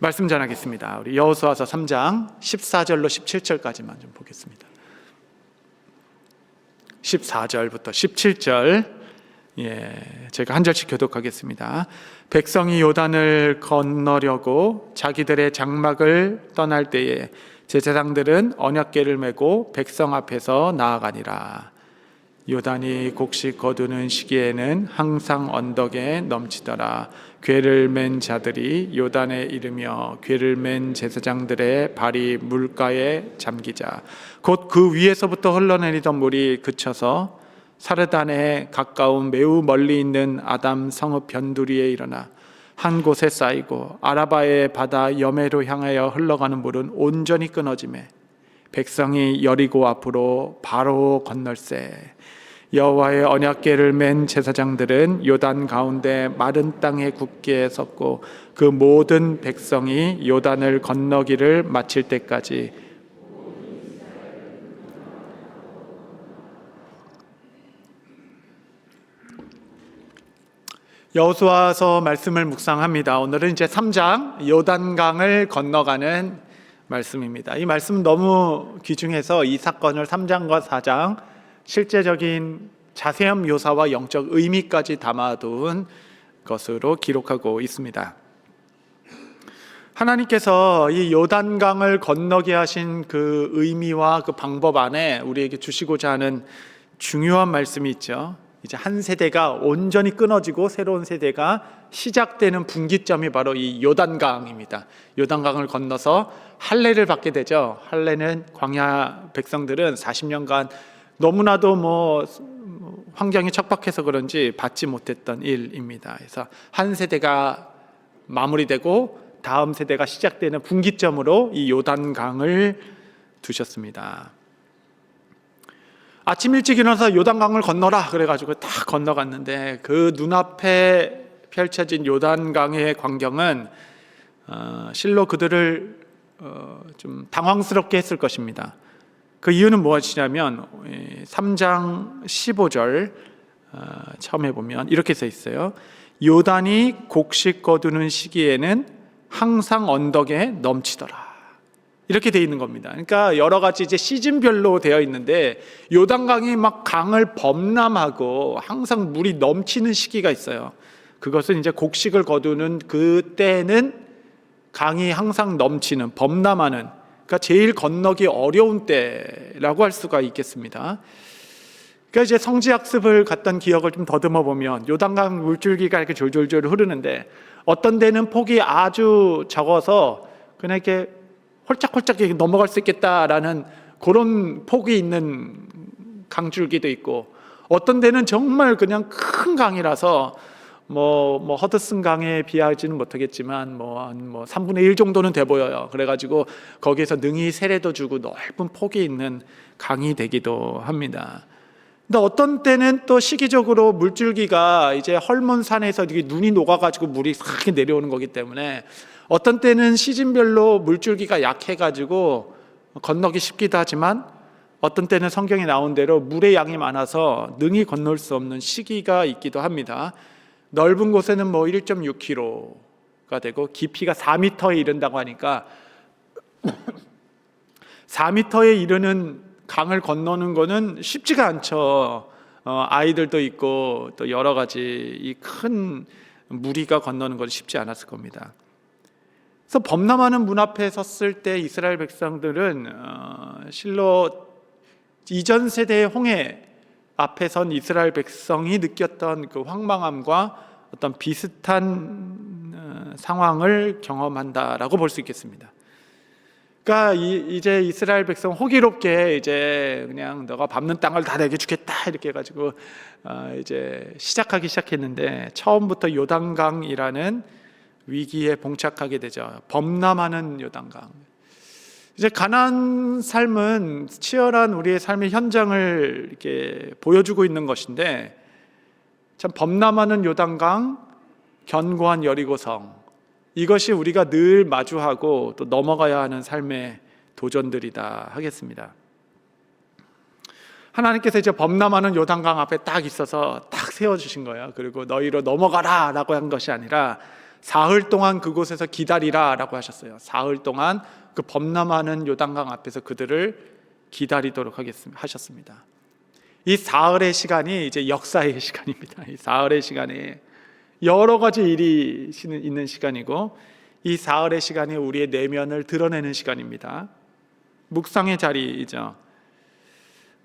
말씀 전하겠습니다. 우리 여호수아서 3장 14절로 17절까지만 좀 보겠습니다. 14절부터 17절 예, 제가 한 절씩 교독하겠습니다. 백성이 요단을 건너려고 자기들의 장막을 떠날 때에 제사장들은 언약궤를 메고 백성 앞에서 나아가니라. 요단이 곡식 거두는 시기에는 항상 언덕에 넘치더라. 궤를 맨 자들이 요단에 이르며 궤를 맨 제사장들의 발이 물가에 잠기자 곧 그 위에서부터 흘러내리던 물이 그쳐서 사르단에 가까운 매우 멀리 있는 아담 성읍 변두리에 일어나 한 곳에 쌓이고 아라바의 바다 여매로 향하여 흘러가는 물은 온전히 끊어지매 백성이 여리고 앞으로 바로 건널세 여호와의 언약궤를 맨 제사장들은 요단 가운데 마른 땅에 굳게 섰고 그 모든 백성이 요단을 건너기를 마칠 때까지 여호수아서 말씀을 묵상합니다. 오늘은 이제 3장 요단강을 건너가는 말씀입니다. 이 말씀 너무 귀중해서 이 사건을 3장과 4장 실제적인 자세한 묘사와 영적 의미까지 담아둔 것으로 기록하고 있습니다. 하나님께서 이 요단강을 건너게 하신 그 의미와 그 방법 안에 우리에게 주시고자 하는 중요한 말씀이 있죠. 이제 한 세대가 온전히 끊어지고 새로운 세대가 시작되는 분기점이 바로 이 요단강입니다. 요단강을 건너서 할례를 받게 되죠. 할례는 광야 백성들은 40년간 너무나도 뭐 환경이 척박해서 그런지 받지 못했던 일입니다. 그래서 한 세대가 마무리되고 다음 세대가 시작되는 분기점으로 이 요단강을 두셨습니다. 아침 일찍 일어나서 요단강을 건너라 그래가지고 딱 건너갔는데 그 눈앞에 펼쳐진 요단강의 광경은 어, 실로 그들을 어, 좀 당황스럽게 했을 것입니다. 그 이유는 무엇이냐면 3장 15절 어, 처음에 보면 이렇게 써 있어요. 요단이 곡식 거두는 시기에는 항상 언덕에 넘치더라. 이렇게 돼 있는 겁니다. 그러니까 여러 가지 이제 시즌별로 되어 있는데 요단강이 막 강을 범람하고 항상 물이 넘치는 시기가 있어요. 그것은 이제 곡식을 거두는 그때는 강이 항상 넘치는 범람하는 그러니까 제일 건너기 어려운 때라고 할 수가 있겠습니다. 그러니까 이제 성지 학습을 갔던 기억을 좀 더듬어 보면 요단강 물줄기가 이렇게 졸졸졸 흐르는데 어떤 데는 폭이 아주 적어서 그냥 이렇게 홀짝홀짝 넘어갈 수 있겠다라는 그런 폭이 있는 강줄기도 있고 어떤 데는 정말 그냥 큰 강이라서 뭐, 뭐 허드슨 강에 비하지는 못하겠지만 뭐한뭐 뭐 3분의 1 정도는 돼 보여요. 그래가지고 거기에서 능이 세례도 주고 넓은 폭이 있는 강이 되기도 합니다. 근데 어떤 때는 또 시기적으로 물줄기가 이제 헐몬 산에서 이게 눈이 녹아가지고 물이 싹 내려오는 거기 때문에 어떤 때는 시즌별로 물줄기가 약해가지고 건너기 쉽기도 하지만 어떤 때는 성경에 나온 대로 물의 양이 많아서 능히 건널 수 없는 시기가 있기도 합니다. 넓은 곳에는 뭐 1.6km가 되고 깊이가 4m에 이른다고 하니까 4m에 이르는 강을 건너는 거는 쉽지가 않죠. 어, 아이들도 있고 또 여러 가지 이 큰 무리가 건너는 건 쉽지 않았을 겁니다. 그래서 범람하는 문 앞에 섰을 때 이스라엘 백성들은 어, 실로 이전 세대의 홍해 앞에 선 이스라엘 백성이 느꼈던 그 황망함과 어떤 비슷한 어, 상황을 경험한다라고 볼 수 있겠습니다. 그러니까 이, 제 이스라엘 백성 호기롭게 이제 그냥 너가 밟는 땅을 다 내게 주겠다 이렇게 해가지고 어, 이제 시작하기 시작했는데 처음부터 요단강이라는 위기에 봉착하게 되죠. 범람하는 요단강. 이제 가난 삶은 치열한 우리의 삶의 현장을 이렇게 보여주고 있는 것인데 참 범람하는 요단강, 견고한 여리고성 이것이 우리가 늘 마주하고 또 넘어가야 하는 삶의 도전들이다 하겠습니다. 하나님께서 이제 범람하는 요단강 앞에 딱 있어서 딱 세워 주신 거예요. 그리고 너희로 넘어가라라고 한 것이 아니라 사흘 동안 그곳에서 기다리라라고 하셨어요. 사흘 동안 그 범람하는 요단강 앞에서 그들을 기다리도록. 하셨습니다. 이 사흘의 시간이 이제 역사의 시간입니다. 이 사흘의 시간에 여러 가지 일이 있는 시간이고 이 사흘의 시간이 우리의 내면을 드러내는 시간입니다. 묵상의 자리이죠.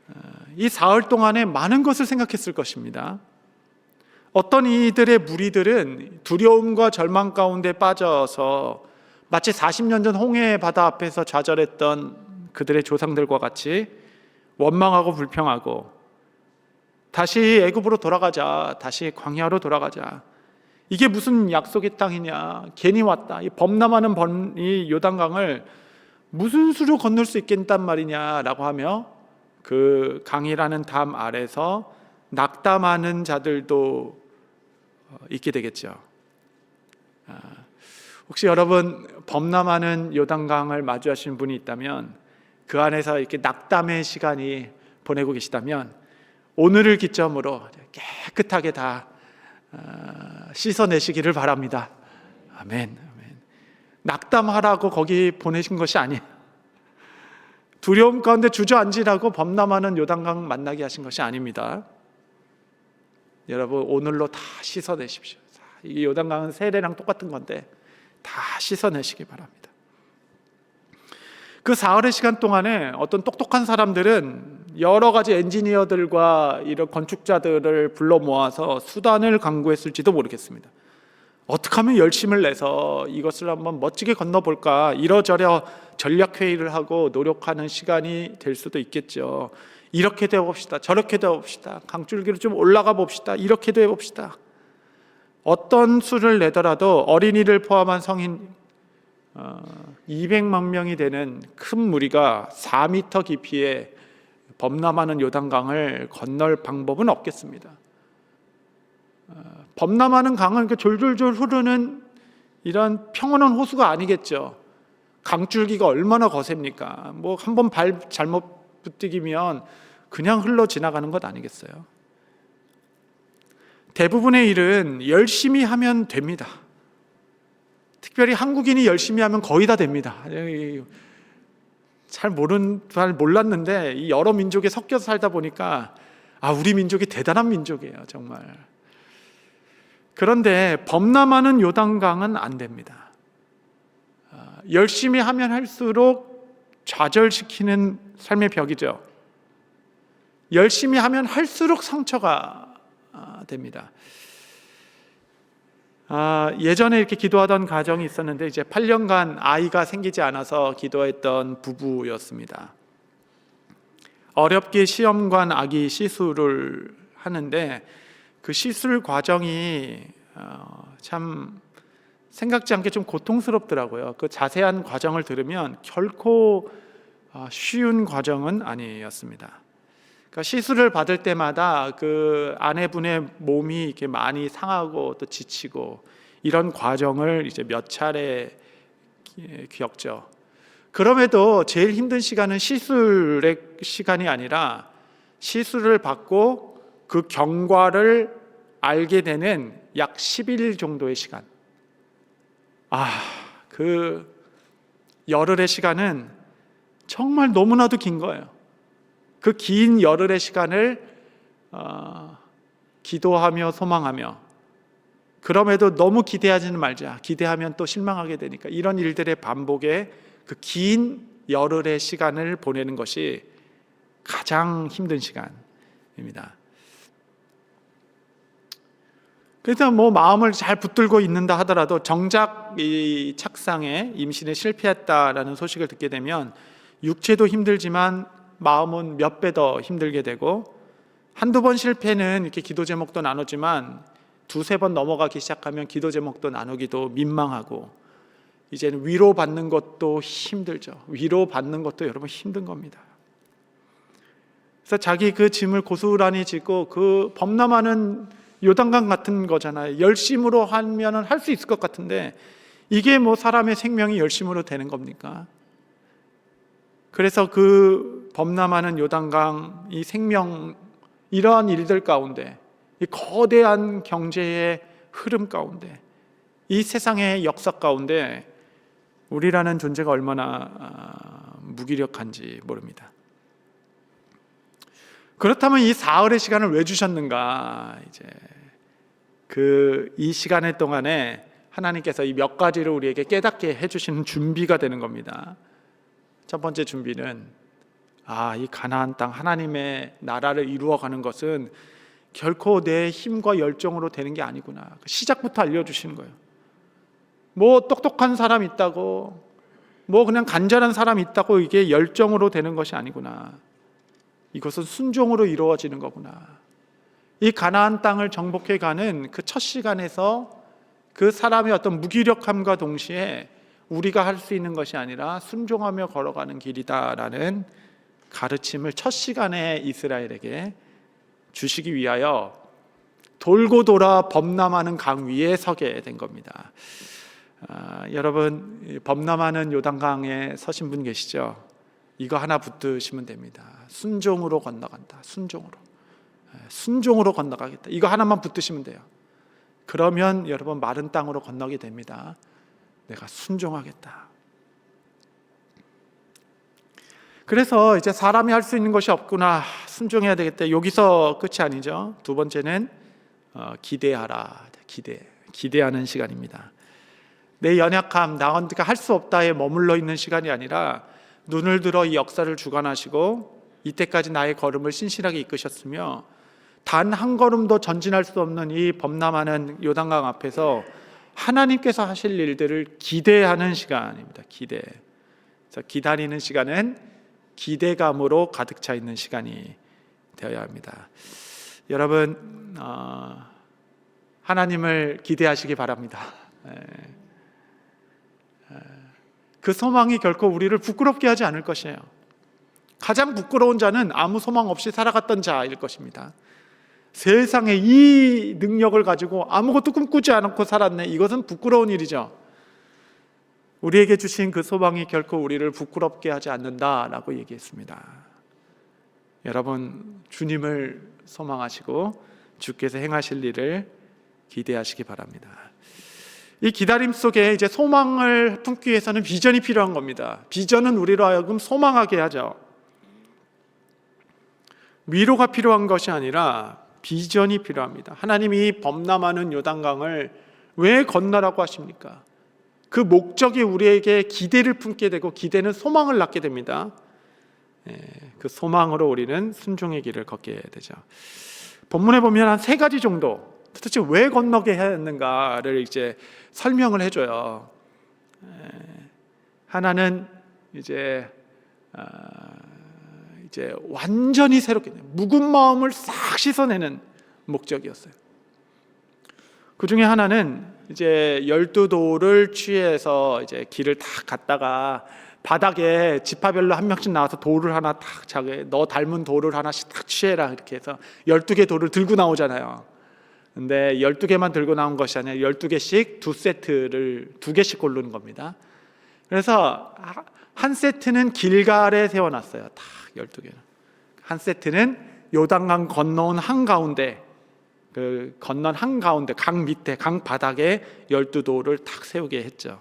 어, 이 사흘 동안에 많은 것을 생각했을 것입니다. 어떤 이들의 무리들은 두려움과 절망 가운데 빠져서 마치 40년 전 홍해 바다 앞에서 좌절했던 그들의 조상들과 같이 원망하고 불평하고 다시 애굽으로 돌아가자. 다시 광야로 돌아가자. 이게 무슨 약속의 땅이냐? 괜히 왔다. 이 범람하는 범, 이 요단강을 무슨 수로 건널 수 있겠단 말이냐라고 하며 그 강이라는 담 아래서 낙담하는 자들도 어, 있게 되겠죠. 아, 혹시 여러분 범람하는 요단강을 마주하신 분이 있다면 그 안에서 이렇게 낙담의 시간이 보내고 계시다면 오늘을 기점으로 깨끗하게 다 어, 씻어내시기를 바랍니다. 아멘. 아멘. 낙담하라고 거기 보내신 것이 아니에요. 두려움 가운데 주저앉으라고 범람하는 요단강 만나게 하신 것이 아닙니다. 여러분 오늘로 다 씻어내십시오. 이 요단강은 세례랑 똑같은 건데 다 씻어내시기 바랍니다. 그 사흘의 시간 동안에 어떤 똑똑한 사람들은 여러 가지 엔지니어들과 이런 건축자들을 불러 모아서 수단을 강구했을지도 모르겠습니다. 어떻게 하면 열심을 내서 이것을 한번 멋지게 건너볼까 이러저러 전략 회의를 하고 노력하는 시간이 될 수도 있겠죠. 이렇게 되어 봅시다. 저렇게 되어 봅시다. 강줄기로 좀 올라가 봅시다. 이렇게도 해 봅시다. 어떤 수를 내더라도 어린이를 포함한 성인 200만 어, 명이 되는 큰 무리가 4미터 깊이의 범람하는 요단강을 건널 방법은 없겠습니다. 어, 범람하는 강은 졸졸졸 흐르는 이런 평온한 호수가 아니겠죠. 강줄기가 얼마나 거셉니까? 뭐 한 번 발 잘못 부딪히면 그냥 흘러 지나가는 것 아니겠어요? 대부분의 일은 열심히 하면 됩니다. 특별히 한국인이 열심히 하면 거의 다 됩니다. 잘 모른 잘 몰랐는데 여러 민족에 섞여서 살다 보니까 아 우리 민족이 대단한 민족이에요 정말. 그런데 범람하는 요단강은 안 됩니다. 아, 열심히 하면 할수록 좌절시키는 삶의 벽이죠. 열심히 하면 할수록 상처가 아, 됩니다. 아, 예전에 이렇게 기도하던 가정이 있었는데 이제 8년간 아이가 생기지 않아서 기도했던 부부였습니다. 어렵게 시험관 아기 시술을 하는데 그 시술 과정이 어, 참 생각지 않게 좀 고통스럽더라고요. 그 자세한 과정을 들으면 결코 어, 쉬운 과정은 아니었습니다. 그러니까 시술을 받을 때마다 그 아내분의 몸이 이렇게 많이 상하고 또 지치고 이런 과정을 이제 몇 차례 겪죠. 그럼에도 제일 힘든 시간은 시술의 시간이 아니라 시술을 받고 그 경과를 알게 되는 약 10일 정도의 시간. 아, 그 열흘의 시간은 정말 너무나도 긴 거예요. 그 긴 열흘의 시간을 어, 기도하며 소망하며 그럼에도 너무 기대하지는 말자. 기대하면 또 실망하게 되니까 이런 일들의 반복에 그 긴 열흘의 시간을 보내는 것이 가장 힘든 시간입니다. 그래서 뭐 마음을 잘 붙들고 있는다 하더라도 정작 이 착상에 임신에 실패했다라는 소식을 듣게 되면 육체도 힘들지만 마음은 몇 배 더 힘들게 되고 한두 번 실패는 이렇게 기도 제목도 나누지만 두세 번 넘어가기 시작하면 기도 제목도 나누기도 민망하고 이제는 위로 받는 것도 힘들죠. 위로 받는 것도 여러분 힘든 겁니다. 그래서 자기 그 짐을 고스란히 지고 그 범람하는 요단강 같은 거잖아요. 열심으로 하면은 할 수 있을 것 같은데 이게 뭐 사람의 생명이 열심으로 되는 겁니까? 그래서 그 범람하는 요단강 이 생명 이러한 일들 가운데 이 거대한 경제의 흐름 가운데 이 세상의 역사 가운데 우리라는 존재가 얼마나 아, 무기력한지 모릅니다. 그렇다면 이 사흘의 시간을 왜 주셨는가? 이제 그 이 시간의 동안에 하나님께서 이 몇 가지를 우리에게 깨닫게 해주시는 준비가 되는 겁니다. 첫 번째 준비는 아, 이 가나안 땅 하나님의 나라를 이루어가는 것은 결코 내 힘과 열정으로 되는 게 아니구나. 시작부터 알려주시는 거예요. 뭐 똑똑한 사람 있다고, 뭐 그냥 간절한 사람 있다고 이게 열정으로 되는 것이 아니구나. 이것은 순종으로 이루어지는 거구나. 이 가나안 땅을 정복해 가는 그 첫 시간에서 그 사람의 어떤 무기력함과 동시에 우리가 할 수 있는 것이 아니라 순종하며 걸어가는 길이다라는 가르침을 첫 시간에 이스라엘에게 주시기 위하여 돌고 돌아 범람하는 강 위에 서게 된 겁니다. 아, 여러분 이 범람하는 요단강에 서신 분 계시죠? 이거 하나 붙드시면 됩니다. 순종으로 건너간다. 순종으로. 예, 순종으로 건너가겠다. 이거 하나만 붙드시면 돼요. 그러면 여러분 마른 땅으로 건너게 됩니다. 내가 순종하겠다. 그래서 이제 사람이 할 수 있는 것이 없구나. 순종해야 되겠다. 여기서 끝이 아니죠. 두 번째는 어, 기대하라. 기대. 기대하는 시간입니다. 내 연약함, 나한테 할수 없다에 머물러 있는 시간이 아니라 눈을 들어 이 역사를 주관하시고 이때까지 나의 걸음을 신실하게 이끄셨으며 단 한 걸음도 전진할 수 없는 이 범람하는 요단강 앞에서 하나님께서 하실 일들을 기대하는 시간입니다. 기대. 그래서 기다리는 시간은 기대감으로 가득 차 있는 시간이 되어야 합니다. 여러분 어, 하나님을 기대하시기 바랍니다. 예. 예. 그 소망이 결코 우리를 부끄럽게 하지 않을 것이에요. 가장 부끄러운 자는 아무 소망 없이 살아갔던 자일 것입니다. 세상에 이 능력을 가지고 아무것도 꿈꾸지 않고 살았네. 이것은 부끄러운 일이죠. 우리에게 주신 그 소망이 결코 우리를 부끄럽게 하지 않는다라고 얘기했습니다. 여러분 주님을 소망하시고 주께서 행하실 일을 기대하시기 바랍니다. 이 기다림 속에 이제 소망을 품기 위해서는 비전이 필요한 겁니다. 비전은 우리로 하여금 소망하게 하죠. 위로가 필요한 것이 아니라 비전이 필요합니다. 하나님이 범람하는 요단강을 왜 건너라고 하십니까? 그 목적이 우리에게 기대를 품게 되고 기대는 소망을 낳게 됩니다. 예, 그 소망으로 우리는 순종의 길을 걷게 되죠. 본문에 보면 한 세 가지 정도 도대체 왜 건너게 했는가를 이제 설명을 해줘요. 예, 하나는 이제 아, 이제 완전히 새롭게 묵은 마음을 싹 씻어내는 목적이었어요. 그 중에 하나는 이제 열두 돌을 취해서 이제 길을 탁 갔다가 바닥에 지파별로 한 명씩 나와서 돌을 하나 탁 자기 너 닮은 돌을 하나씩 탁 취해라 이렇게 해서 열두 개 돌을 들고 나오잖아요. 근데 열두 개만 들고 나온 것이 아니라 열두 개씩 두 세트를 두 개씩 고르는 겁니다. 그래서 한 세트는 길갈에 세워 놨어요. 다 열두 개는. 한 세트는 요단강 건너온 한 가운데 그 건넌 한 가운데 강 밑에 강 바닥에 열두 돌을 탁 세우게 했죠.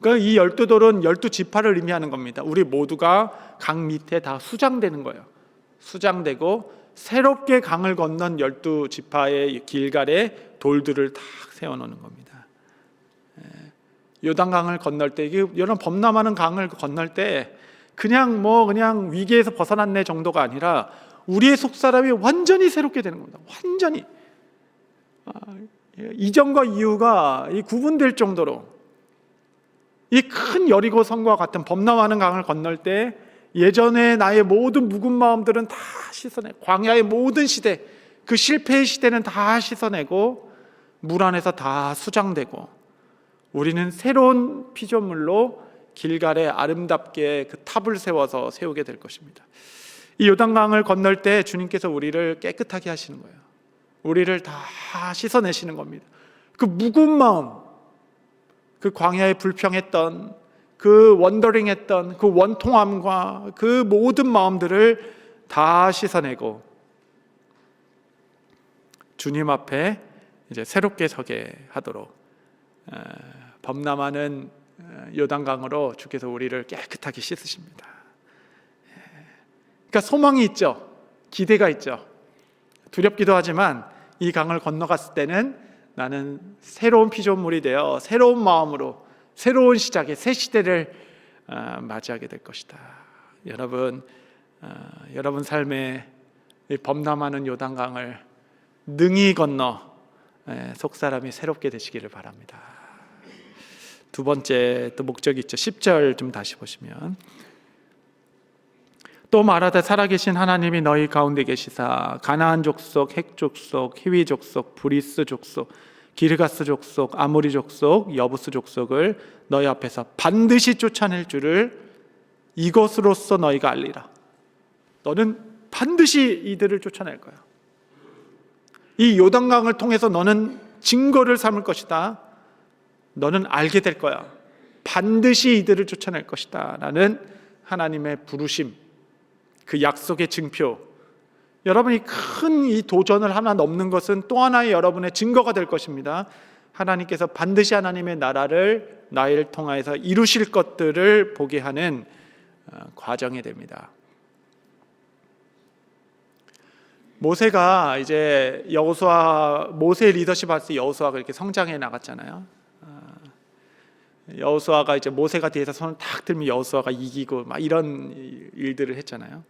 그이 열두 돌은 열두 지파를 의미하는 겁니다. 우리 모두가 강 밑에 다 수장되는 거예요. 수장되고 새롭게 강을 건넌 열두 지파의 길갈에 돌들을 탁 세워놓는 겁니다. 예. 요단강을 건널 때 이게 범람하는 강을 건널 때 그냥 뭐 그냥 위기에서 벗어났네 정도가 아니라 우리의 속 사람이 완전히 새롭게 되는 겁니다. 완전히 아, 예, 이전과 이후가 구분될 정도로 이 큰 여리고 성과 같은 범람하는 강을 건널 때 예전에 나의 모든 묵은 마음들은 다 씻어내 광야의 모든 시대 그 실패의 시대는 다 씻어내고 물 안에서 다 수장되고 우리는 새로운 피조물로 길갈에 아름답게 그 탑을 세워서 세우게 될 것입니다. 이 요단강을 건널 때 주님께서 우리를 깨끗하게 하시는 거예요. 우리를 다 씻어내시는 겁니다. 그 묵은 마음, 그 광야에 불평했던 그 원더링했던 그 원통함과 그 모든 마음들을 다 씻어내고 주님 앞에 이제 새롭게 서게 하도록 어, 범람하는 어, 요단강으로 주께서 우리를 깨끗하게 씻으십니다. 예. 그러니까 소망이 있죠. 기대가 있죠. 두렵기도 하지만 이 강을 건너갔을 때는 나는 새로운 피조물이 되어 새로운 마음으로 새로운 시작의 새 시대를 어, 맞이하게 될 것이다. 여러분, 어, 여러분 삶에 이 범람하는 요단강을 능히 건너 예, 속 사람이 새롭게 되시기를 바랍니다. 두 번째 또 목적이 있죠. 10절 좀 다시 보시면 또 말하되 살아계신 하나님이 너희 가운데 계시사 가나안 족속, 핵 족속, 히위 족속, 브리스 족속, 기르가스 족속, 아모리 족속, 여부스 족속을 너희 앞에서 반드시 쫓아낼 줄을 이것으로써 너희가 알리라. 너는 반드시 이들을 쫓아낼 거야. 이 요단강을 통해서 너는 증거를 삼을 것이다. 너는 알게 될 거야. 반드시 이들을 쫓아낼 것이다. 라는 하나님의 부르심, 그 약속의 증표. 여러분이 큰 이 도전을 하나 넘는 것은 또 하나의 여러분의 증거가 될 것입니다. 하나님께서 반드시 하나님의 나라를 나를 통하여서 이루실 것들을 보게 하는 어, 과정이 됩니다. 모세가 이제 여호수아 모세 리더십 할 때 여호수아가 이렇게 성장해 나갔잖아요. 아, 여호수아가 이제 모세가 뒤에서 손을 탁 들면 여호수아가 이기고 막 이런 일들을 했잖아요.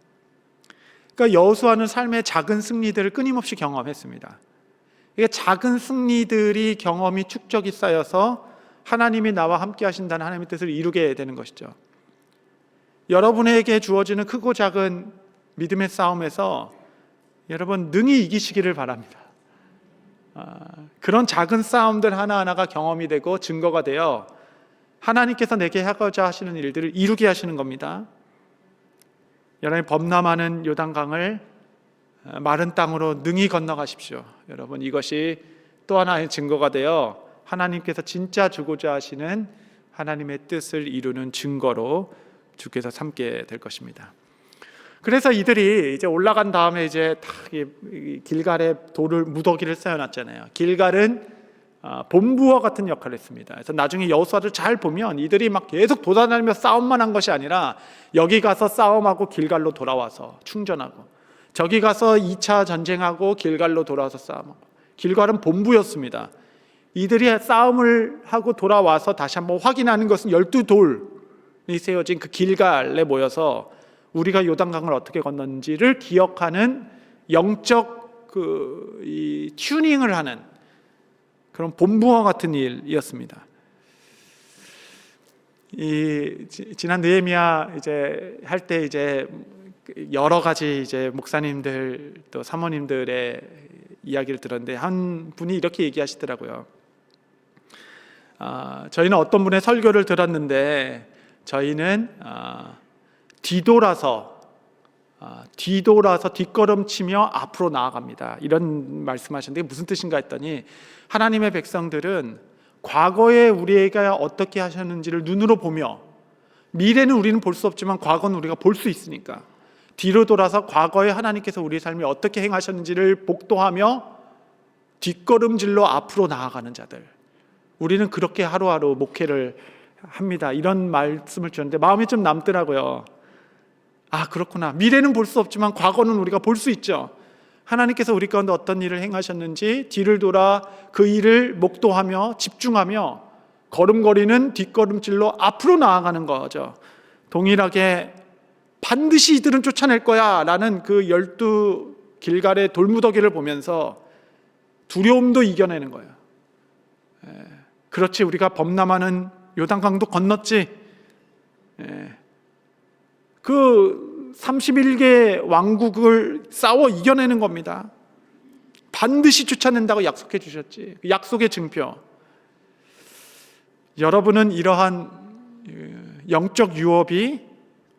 그러니까 여호수아는 삶의 작은 승리들을 끊임없이 경험했습니다. 이게 작은 승리들이 경험이 축적이 쌓여서 하나님이 나와 함께 하신다는 하나님의 뜻을 이루게 되는 것이죠. 여러분에게 주어지는 크고 작은 믿음의 싸움에서 여러분 능히 이기시기를 바랍니다. 아, 그런 작은 싸움들 하나하나가 경험이 되고 증거가 되어 하나님께서 내게 하고자 하시는 일들을 이루게 하시는 겁니다. 여러분 범람하는 요단강을 마른 땅으로 능히 건너가십시오. 여러분 이것이 또 하나의 증거가 되어 하나님께서 진짜 주고자 하시는 하나님의 뜻을 이루는 증거로 주께서 삼게 될 것입니다. 그래서 이들이 이제 올라간 다음에 이제 다 길갈에 돌을 무더기를 쌓아놨잖아요. 길갈은 아, 본부와 같은 역할을 했습니다. 그래서 나중에 여호수아를 잘 보면 이들이 막 계속 도단하며 싸움만 한 것이 아니라 여기 가서 싸움하고 길갈로 돌아와서 충전하고 저기 가서 2차 전쟁하고 길갈로 돌아와서 싸움하고 길갈은 본부였습니다. 이들이 싸움을 하고 돌아와서 다시 한번 확인하는 것은 열두 돌이 세워진 그 길갈에 모여서 우리가 요단강을 어떻게 건넜는지를 기억하는 영적 그이 튜닝을 하는 그런 본부와 같은 일이었습니다. 이 지난 느헤미야 이제 할 때 이제 여러 가지 이제 목사님들 또 사모님들의 이야기를 들었는데 한 분이 이렇게 얘기하시더라고요. 아, 저희는 어떤 분의 설교를 들었는데 저희는 아, 뒤돌아서 아, 뒤돌아서 뒷걸음치며 앞으로 나아갑니다. 이런 말씀하셨는데 무슨 뜻인가 했더니 하나님의 백성들은 과거에 우리가 어떻게 하셨는지를 눈으로 보며 미래는 우리는 볼 수 없지만 과거는 우리가 볼 수 있으니까 뒤로 돌아서 과거에 하나님께서 우리의 삶에 어떻게 행하셨는지를 복도하며 뒷걸음질로 앞으로 나아가는 자들. 우리는 그렇게 하루하루 목회를 합니다. 이런 말씀을 주는데 마음이 좀 남더라고요. 아, 그렇구나. 미래는 볼 수 없지만 과거는 우리가 볼 수 있죠. 하나님께서 우리 가운데 어떤 일을 행하셨는지 뒤를 돌아 그 일을 목도하며 집중하며 걸음걸이는 뒷걸음질로 앞으로 나아가는 거죠. 동일하게 반드시 이들은 쫓아낼 거야 라는 그 열두 길갈의 돌무더기를 보면서 두려움도 이겨내는 거예요. 예, 그렇지 우리가 범람하는 요단강도 건넜지. 예, 그 31개 왕국을 싸워 이겨내는 겁니다. 반드시 쫓아낸다고 약속해 주셨지. 그 약속의 증표. 여러분은 이러한 예, 영적 유업이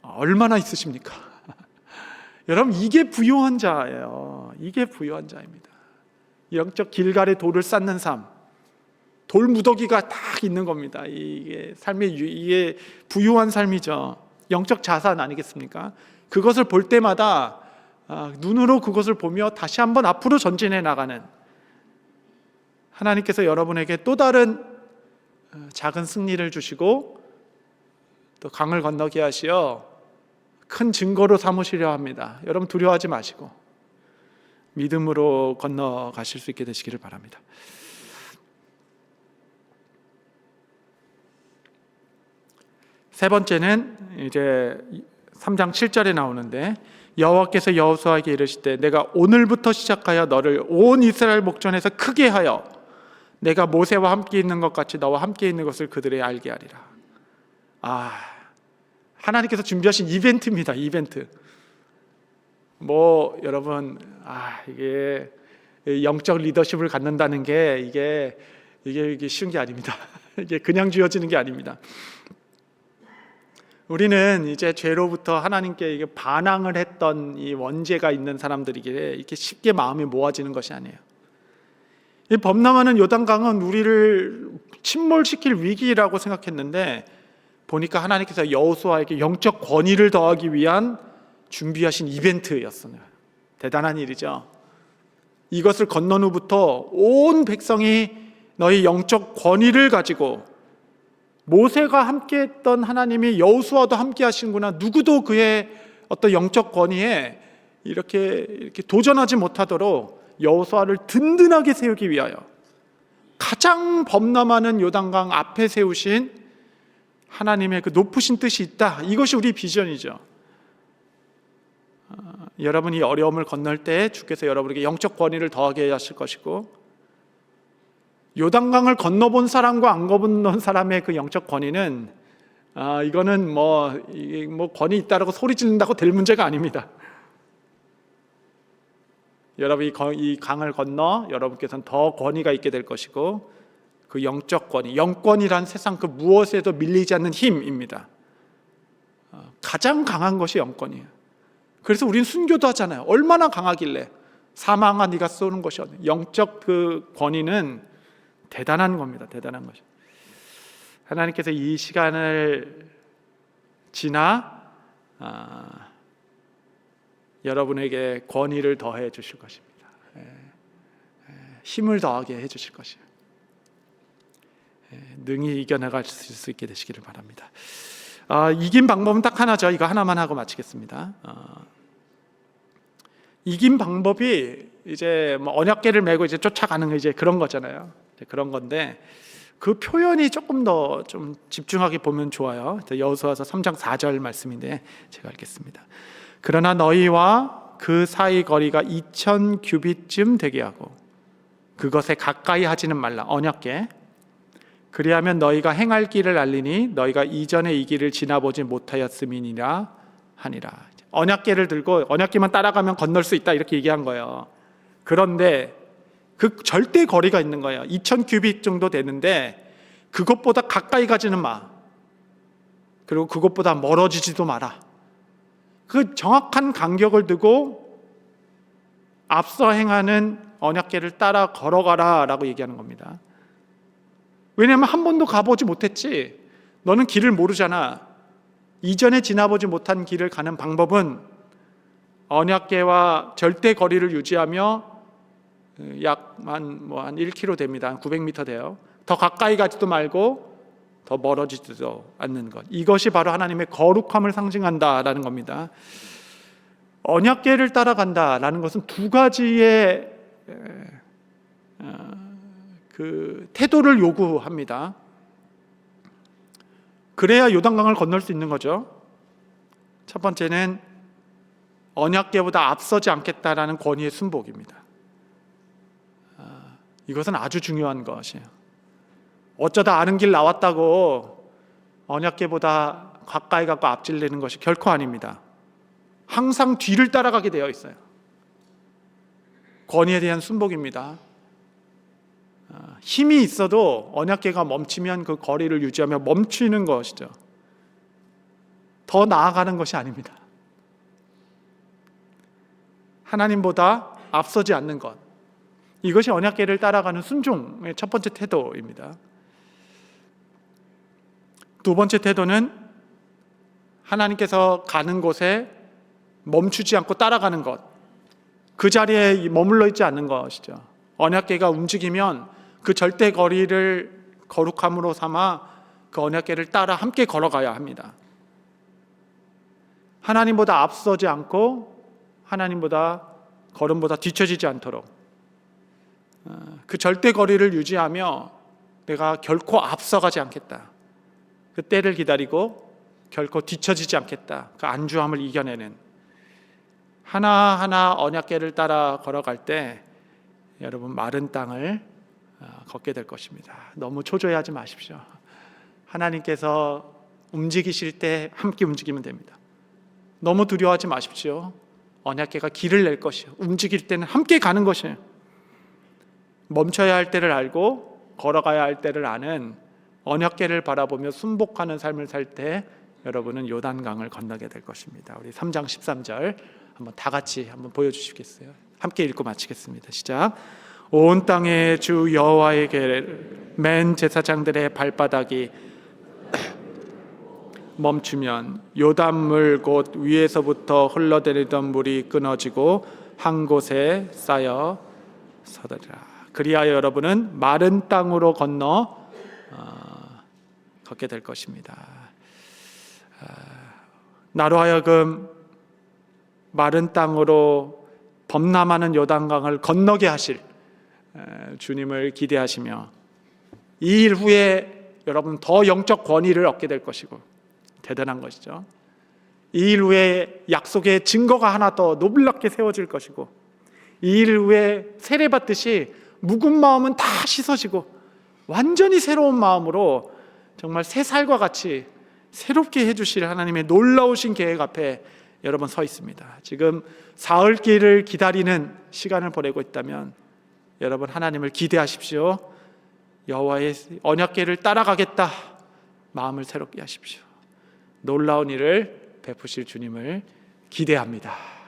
얼마나 있으십니까? 여러분 이게 부유한 자예요. 이게 부유한 자입니다. 영적 길갈의 돌을 쌓는 삶. 돌 무더기가 딱 있는 겁니다. 이게 삶의 이게 부유한 삶이죠. 영적 자산 아니겠습니까? 그것을 볼 때마다 아, 눈으로 그것을 보며 다시 한번 앞으로 전진해 나가는 하나님께서 여러분에게 또 다른 어, 작은 승리를 주시고 또 강을 건너게 하시어 큰 증거로 삼으시려 합니다. 여러분 두려워하지 마시고 믿음으로 건너가실 수 있게 되시기를 바랍니다. 세 번째는 이제 3장 7절에 나오는데 여호와께서 여호수아에게 이르시되 내가 오늘부터 시작하여 너를 온 이스라엘 목전에서 크게 하여 내가 모세와 함께 있는 것 같이 너와 함께 있는 것을 그들이 알게 하리라. 아 하나님께서 준비하신 이벤트입니다. 이벤트. 뭐 여러분 아 이게 영적 리더십을 갖는다는 게 이게 이게, 이게 쉬운 게 아닙니다. 이게 그냥 주어지는 게 아닙니다. 우리는 이제 죄로부터 하나님께 이게 반항을 했던 이 원죄가 있는 사람들이기에 이렇게 쉽게 마음이 모아지는 것이 아니에요. 이 범람하는 요단강은 우리를 침몰시킬 위기라고 생각했는데 보니까 하나님께서 여호수아에게 영적 권위를 더하기 위한 준비하신 이벤트였어요. 대단한 일이죠. 이것을 건넌 후부터 온 백성이 너희 영적 권위를 가지고 모세가 함께 했던 하나님이 여호수아도 함께하시는구나. 누구도 그의 어떤 영적 권위에 이렇게 이렇게 도전하지 못하도록 여호수아를 든든하게 세우기 위하여 가장 범람하는 요단강 앞에 세우신 하나님의 그 높으신 뜻이 있다. 이것이 우리 비전이죠. 어, 여러분이 어려움을 건널 때 주께서 여러분에게 영적 권위를 더하게 하실 것이고 요단강을 건너본 사람과 안 건너본 사람의 그 영적 권위는 아 이거는 뭐, 뭐 권위 있다라고 소리 지른다고 될 문제가 아닙니다. 여러분이 이 강을 건너 여러분께서는 더 권위가 있게 될 것이고 그 영적 권위, 영권이란 세상 그 무엇에도 밀리지 않는 힘입니다. 어, 가장 강한 것이 영권이에요. 그래서 우리는 순교도 하잖아요. 얼마나 강하길래 사망아 네가 쏘는 것이 어디? 영적 그 권위는 대단한 겁니다. 대단한 것이. 하나님께서 이 시간을 지나 아, 여러분에게 권위를 더해 주실 것입니다. 예, 예, 힘을 더하게 해 주실 것이에요. 예, 능히 이겨나갈 수 있게 되시기를 바랍니다. 아, 이긴 방법은 딱 하나죠. 이거 하나만 하고 마치겠습니다. 어, 이긴 방법이 이제 뭐 언약계를 메고 이제 쫓아가는 이제 그런 거잖아요. 그런 건데 그 표현이 조금 더 좀 집중하게 보면 좋아요. 여호수아서 3장 4절 말씀인데 제가 읽겠습니다. 그러나 너희와 그 사이 거리가 2천 규빗쯤 되게 하고 그것에 가까이 하지는 말라 언약계 그리하면 너희가 행할 길을 알리니 너희가 이전에 이 길을 지나보지 못하였음이니라 하니라 언약계를 들고 언약계만 따라가면 건널 수 있다 이렇게 얘기한 거예요 그런데 그 절대 거리가 있는 거예요 2천 규빗 정도 되는데 그것보다 가까이 가지는 마 그리고 그것보다 멀어지지도 마라 그 정확한 간격을 두고 앞서 행하는 언약계를 따라 걸어가라 라고 얘기하는 겁니다. 왜냐하면 한 번도 가보지 못했지. 너는 길을 모르잖아. 이전에 지나보지 못한 길을 가는 방법은 언약계와 절대 거리를 유지하며 약한 뭐한 1km 됩니다. 900m 돼요. 더 가까이 가지도 말고 더 멀어지지도 않는 것. 이것이 바로 하나님의 거룩함을 상징한다라는 겁니다. 언약계를 따라간다라는 것은 두 가지의 어, 그 태도를 요구합니다. 그래야 요단강을 건널 수 있는 거죠. 첫 번째는 언약계보다 앞서지 않겠다라는 권위의 순복입니다. 아, 이것은 아주 중요한 것이에요. 어쩌다 아는 길 나왔다고 언약계보다 가까이 가고 앞질내는 것이 결코 아닙니다. 항상 뒤를 따라가게 되어 있어요. 권위에 대한 순복입니다. 아, 힘이 있어도 언약계가 멈추면 그 거리를 유지하며 멈추는 것이죠. 더 나아가는 것이 아닙니다. 하나님보다 앞서지 않는 것. 이것이 언약계를 따라가는 순종의 첫 번째 태도입니다. 두 번째 태도는 하나님께서 가는 곳에 멈추지 않고 따라가는 것. 그 자리에 머물러 있지 않는 것이죠. 언약계가 움직이면 그 절대 거리를 거룩함으로 삼아 그 언약궤를 따라 함께 걸어가야 합니다. 하나님보다 앞서지 않고 하나님보다 걸음보다 뒤처지지 않도록 어, 그 절대 거리를 유지하며 내가 결코 앞서가지 않겠다. 그 때를 기다리고 결코 뒤처지지 않겠다. 그 안주함을 이겨내는 하나하나 언약궤를 따라 걸어갈 때 여러분 마른 땅을 어, 걷게 될 것입니다. 너무 초조해하지 마십시오. 하나님께서 움직이실 때 함께 움직이면 됩니다. 너무 두려워하지 마십시오. 언약궤가 길을 낼 것이요. 움직일 때는 함께 가는 것이에요. 멈춰야 할 때를 알고 걸어가야 할 때를 아는 언약궤를 바라보며 순복하는 삶을 살 때 여러분은 요단강을 건너게 될 것입니다. 우리 3장 13절 한번 다 같이 한번 보여 주시겠어요? 함께 읽고 마치겠습니다. 시작. 온 땅의 주 여호와에게 맨 제사장들의 발바닥이 멈추면 요단물 곧 위에서부터 흘러내리던 물이 끊어지고 한 곳에 쌓여 서더라. 그리하여 여러분은 마른 땅으로 건너 어, 걷게 될 것입니다. 아, 나로 하여금 마른 땅으로 범람하는 요단강을 건너게 하실 에, 주님을 기대하시며 이 일 후에 여러분 더 영적 권위를 얻게 될 것이고 대단한 것이죠. 이 일 후에 약속의 증거가 하나 더 노블럽게 세워질 것이고 이 일 후에 세례받듯이 묵은 마음은 다 씻어지고 완전히 새로운 마음으로 정말 새 살과 같이 새롭게 해주실 하나님의 놀라우신 계획 앞에 여러분 서 있습니다. 지금 사흘길을 기다리는 시간을 보내고 있다면 여러분 하나님을 기대하십시오. 여호와의 언약궤를 따라가겠다. 마음을 새롭게 하십시오. 놀라운 일을 베푸실 주님을 기대합니다.